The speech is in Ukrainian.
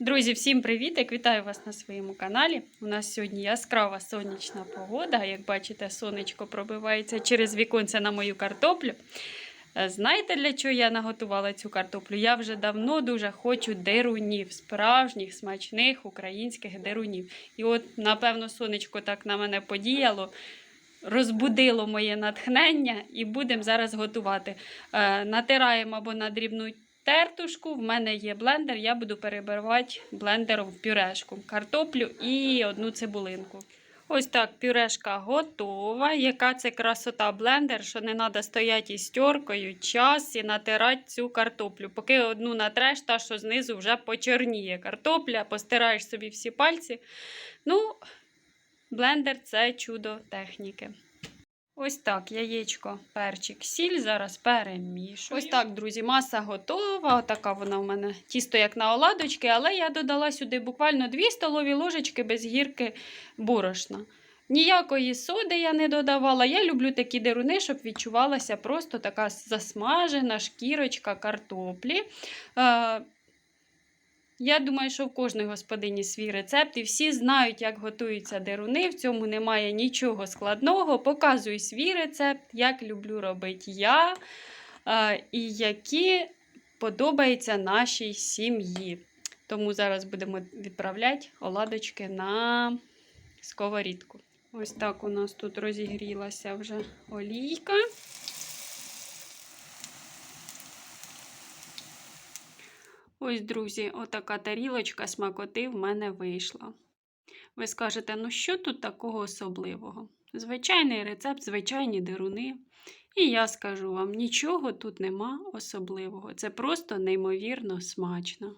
Друзі, всім привіт! Вітаю вас на своєму каналі. У нас сьогодні яскрава сонячна погода. Як бачите, сонечко пробивається через віконце на мою картоплю. Е, Знаєте, для чого я наготувала цю картоплю? Я вже давно дуже хочу дерунів, справжніх, смачних українських дерунів. І от, напевно, сонечко так на мене подіяло. Розбудило моє натхнення і будемо зараз готувати. Е, натираємо або на дрібну тертушку. В мене є блендер, я буду перебивати блендером в пюрешку, картоплю і одну цибулинку. Ось так, пюрешка готова. Яка це красота блендер, що не треба стояти із теркою, час і натирати цю картоплю. Поки одну натреш, та що знизу вже почорніє картопля, постираєш собі всі пальці. Ну, блендер це чудо техніки. Ось так, яєчко, перчик, сіль. Зараз перемішую. Ось так, друзі, маса готова. Отака вона в мене тісто, як на оладочки, але я додала сюди буквально 2 столові ложечки без гірки борошна. Ніякої соди я не додавала. Я люблю такі деруни, щоб відчувалася просто така засмажена шкірочка картоплі. Я думаю, що в кожної господині свій рецепт, і всі знають, як готуються деруни. В цьому немає нічого складного. Показую свій рецепт, як люблю робити я, е, і які подобаються нашій сім'ї. Тому зараз будемо відправляти оладочки на сковорідку. Ось так у нас тут розігрілася вже олійка. Ось, друзі, отака тарілочка смакоти в мене вийшла. Ви скажете, ну що тут такого особливого? Звичайний рецепт, звичайні деруни. І я скажу вам, нічого тут нема особливого. Це просто неймовірно смачно.